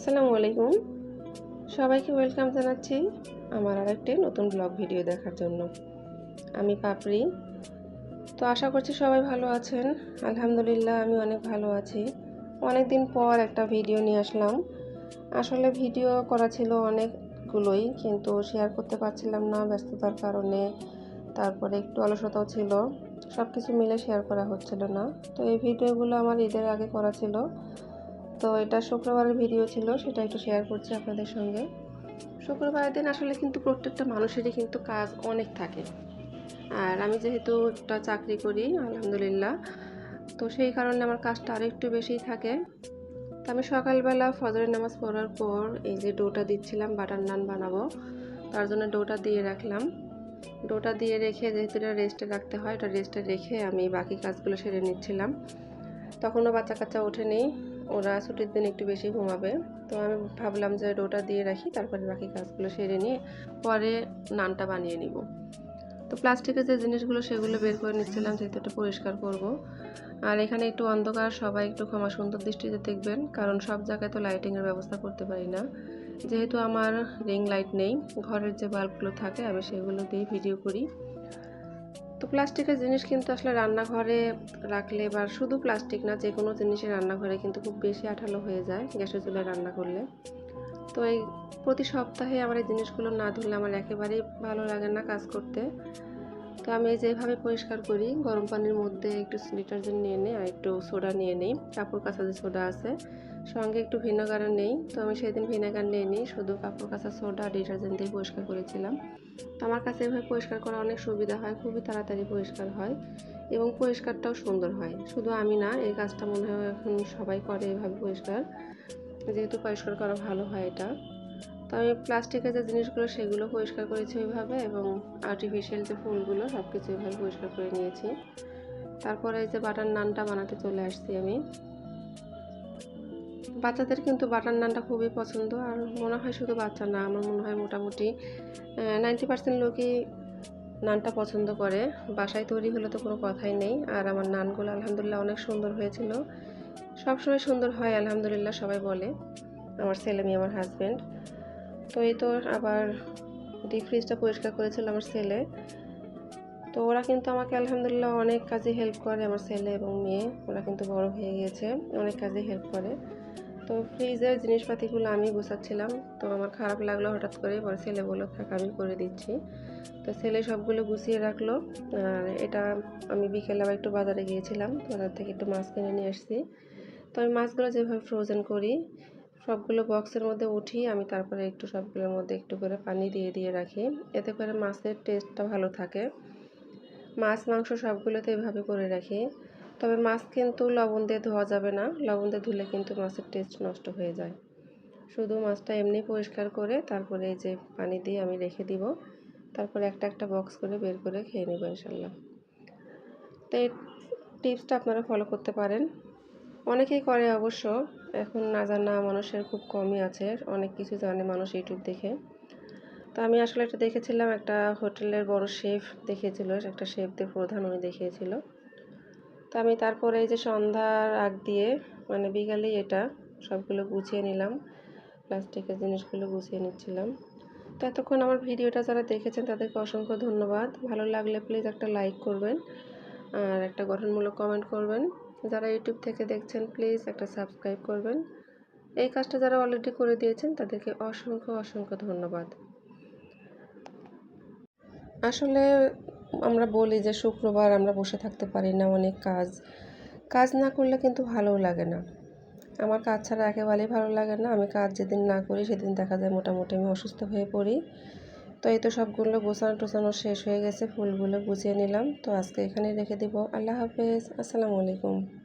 আসসালামু আলাইকুম। সবাইকে ওয়েলকাম জানাচ্ছি আমার আরেকটি নতুন ব্লগ ভিডিও দেখার জন্য। আমি পাপড়ি। তো আশা করছি সবাই ভালো আছেন। আলহামদুলিল্লাহ, আমি অনেক ভালো আছি। অনেক দিন পর একটা ভিডিও নিয়ে আসলাম। আসলে ভিডিও করা ছিল অনেকগুলোই, কিন্তু শেয়ার করতে পারছিলাম না ব্যস্ততার কারণে। তারপরে একটু অলসতাও ছিল। সব কিছু মিলে শেয়ার করা হচ্ছিল না। তো এই ভিডিওগুলো আমার ঈদের আগে করা ছিল। তো এটা শুক্রবারের ভিডিও ছিল, সেটা একটু শেয়ার করছি আপনাদের সঙ্গে। শুক্রবারের দিন আসলে কিন্তু প্রত্যেকটা মানুষেরই কিন্তু কাজ অনেক থাকে। আর আমি যেহেতু একটা চাকরি করি, আলহামদুলিল্লাহ, তো সেই কারণে আমার কাজটা আরও একটু বেশিই থাকে। তো আমি সকালবেলা ফজরের নামাজ পড়ার পর এই যে ডোটা দিচ্ছিলাম, বাটার নান বানাবো, তার জন্য ডোটা দিয়ে রাখলাম। ডোটা দিয়ে রেখে যেহেতু এটা রেস্টে রাখতে হয়, এটা রেস্টে রেখে আমি বাকি কাজগুলো সেরে নিচ্ছিলাম। তখনও বাচ্চা কাচ্চা ওঠেনি। ওরা ছুটির দিন একটু বেশি ঘুমাবে। তো আমি ভাবলাম যে ডোটা দিয়ে রাখি, তারপরে বাকি কাজগুলো সেরে নিয়ে পরে নানটা বানিয়ে নিব। তো প্লাস্টিকের যে জিনিসগুলো, সেগুলো বের করে নিচ্ছিলাম, যেহেতু এটা পরিষ্কার করব। আর এখানে একটু অন্ধকার, সবাই একটু ক্ষমা সুন্দর দৃষ্টিতে দেখবেন, কারণ সব জায়গায় তো লাইটিংয়ের ব্যবস্থা করতে পারি না। যেহেতু আমার রিং লাইট নেই, ঘরের যে বাল্বগুলো থাকে, আমি সেগুলো দিয়ে ভিডিও করি। তো প্লাস্টিকের জিনিস কিন্তু আসলে রান্নাঘরে রাখলে বা শুধু প্লাস্টিক না যে কোনো জিনিসের রান্নাঘরে কিন্তু খুব বেশি আঠালো হয়ে যায় গ্যাসের চুলায় রান্না করলে। তো এই প্রতি সপ্তাহে আমার এই জিনিসগুলো না ধুলে আমার একেবারেই ভালো লাগে না কাজ করতে। তো আমি যেভাবে পরিষ্কার করি, গরম পানির মধ্যে একটু ডিটারজেন্ট নিয়ে নিই আর একটু সোডা নিয়ে নিই। কাপড় কাচা যে সোডা আছে সঙ্গে একটু ভিনেগার নেই, তো আমি সেদিন ভিনেগার নিয়ে নিই, শুধু কাপড় কাচা সোডা, ডিটারজেন্ট দিয়ে পরিষ্কার করেছিলাম। তো আমার কাছে এভাবে পরিষ্কার করা অনেক সুবিধা হয়, খুবই তাড়াতাড়ি পরিষ্কার হয় এবং পরিষ্কারটাও সুন্দর হয়। শুধু আমি না, এই কাজটা মনে হয় এখন সবাই করে এভাবে পরিষ্কার, যেহেতু পরিষ্কার করা ভালো হয় এটা। তো আমি প্লাস্টিকের যে জিনিসগুলো সেগুলো পরিষ্কার করেছি ওইভাবে এবং আর্টিফিশিয়াল যে ফুলগুলো সব কিছু এভাবে পরিষ্কার করে নিয়েছি। তারপরে এই যে বাটার নানটা বানাতে চলে আসছি আমি। বাচ্চাদের কিন্তু বাটার নানটা খুবই পছন্দ আর মনে হয় শুধু বাচ্চা না, আমার মনে হয় মোটামুটি নাইনটি পার্সেন্ট লোকই নানটা পছন্দ করে। বাসায় তৈরি হলে তো কোনো কথাই নেই। আর আমার নানগুলো আলহামদুলিল্লাহ অনেক সুন্দর হয়েছিল। সবসময় সুন্দর হয় আলহামদুলিল্লাহ সবাই বলে, আমার ছেলে মেয়ে, আমার হাজব্যান্ড তো এই তো আবার ডিপ ফ্রিজটা পরিষ্কার করেছিল আমার ছেলে। তো ওরা কিন্তু আমাকে আলহামদুলিল্লাহ অনেক কাজে হেল্প করে, আমার ছেলে এবং মেয়ে। ওরা কিন্তু বড় হয়ে গিয়েছে, অনেক কাজে হেল্প করে। তো ফ্রিজের জিনিসপাতিগুলো আমি গুছাচ্ছিলাম। তো আমার খারাপ লাগল হঠাৎ করে। পরে ছেলে বলল, থাক, আমি করে দিচ্ছি। তো ছেলে সবগুলো গুছিয়ে রাখল। আর এটা আমি বিকেলে আবার একটু বাজারে গিয়েছিলাম। বাজার থেকে একটু মাছ কিনে নিয়ে আসছি। তো আমি মাছগুলো যেভাবে ফ্রোজেন করি, সবগুলো বক্সের মধ্যে উঠি। আমি তারপরে একটু সবগুলোর মধ্যে একটু করে পানি দিয়ে দিয়ে রাখি। এতে করে মাছের টেস্টটা ভালো থাকে। মাছ, মাংস সবগুলোতে এভাবে করে রাখি। তবে মাছ কিন্তু লবণ দিয়ে ধোয়া যাবে না। লবণ দিয়ে ধুলে কিন্তু মাছের টেস্ট নষ্ট হয়ে যায়। শুধু মাছটা এমনি পরিষ্কার করে তারপরে এই যে পানি দিয়ে আমি রেখে দিব। তারপরে একটা একটা বক্স করে বের করে খেয়ে নেব ইনশাল্লাহ তো এই টিপসটা আপনারা ফলো করতে পারেন। অনেকেই করে অবশ্য। এখন না জানা মানুষের খুব কমই আছে। অনেক কিছু জানে মানুষ ইউটিউব দেখে। তো আমি আসলে এটা দেখেছিলাম, একটা হোটেলের বড় শেফ দেখিয়েছিল, একটা শেফদের প্রধান উনি দেখিয়েছিল। তো আমি তারপরে এই যে সন্ধ্যার আগ দিয়ে মানে বিকালেই এটা সবগুলো গুছিয়ে নিলাম, প্লাস্টিকের জিনিসগুলো গুছিয়ে নিচ্ছিলাম। তো এতক্ষণ আমার ভিডিওটা যারা দেখেছেন তাদেরকে অসংখ্য ধন্যবাদ। ভালো লাগলে প্লিজ একটা লাইক করবেন আর একটা গঠনমূলক কমেন্ট করবেন। যারা ইউটিউব থেকে দেখছেন প্লিজ একটা সাবস্ক্রাইব করবেন। এই কাজটা যারা অলরেডি করে দিয়েছেন তাদেরকে অসংখ্য অসংখ্য ধন্যবাদ। আসলে আমরা বলি যে শুক্রবার আমরা বসে থাকতে পারি না অনেক কাজ। কাজ না করলে কিন্তু ভালোও লাগে না। আমার কাজ ছাড়া একেবারেই ভালো লাগে না। আমি কাজ যেদিন না করি সেদিন দেখা যায় মোটামুটি আমি অসুস্থ হয়ে পড়ি। তো এই তো সবগুলো গোছানো টোছানো শেষ হয়ে গেছে। ফুলগুলো গুছিয়ে নিলাম। তো আজকে এখানে রেখে দিব। আল্লাহ হাফেজ। আসসালামু আলাইকুম।